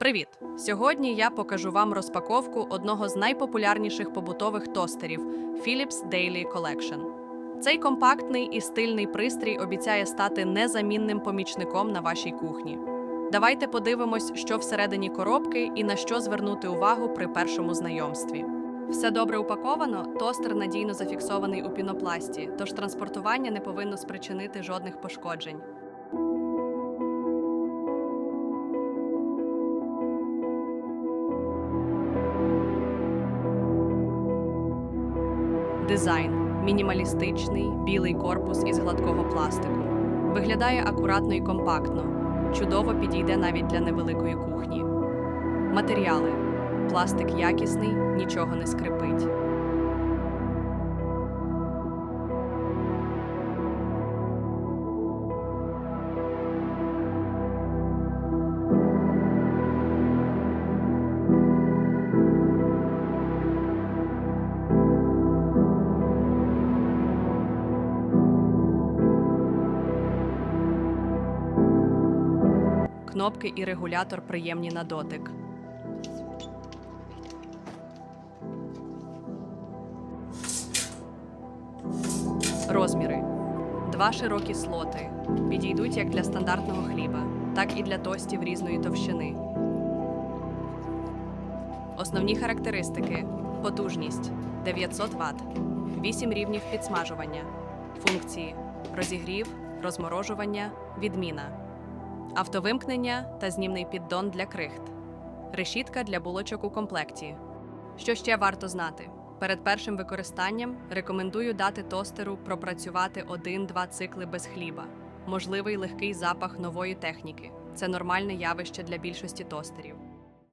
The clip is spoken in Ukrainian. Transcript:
Привіт! Сьогодні я покажу вам розпаковку одного з найпопулярніших побутових тостерів Philips Daily Collection. Цей компактний і стильний пристрій обіцяє стати незамінним помічником на вашій кухні. Давайте подивимось, що всередині коробки і на що звернути увагу при першому знайомстві. Все добре упаковано, тостер надійно зафіксований у пінопласті, тож транспортування не повинно спричинити жодних пошкоджень. Дизайн мінімалістичний, білий корпус із гладкого пластику. Виглядає акуратно і компактно. Чудово підійде навіть для невеликої кухні. Матеріали: пластик якісний, нічого не скрипить. Кнопки і регулятор приємні на дотик. Розміри. Два широкі слоти. Підійдуть як для стандартного хліба, так і для тостів різної товщини. Основні характеристики: потужність 900 Вт, 8 рівнів підсмажування, функції: розігрів, розморожування, відміна, автовимкнення та знімний піддон для крихт, решітка для булочок у комплекті. Що ще варто знати? Перед першим використанням рекомендую дати тостеру пропрацювати 1-2 цикли без хліба. Можливий легкий запах нової техніки. Це нормальне явище для більшості тостерів.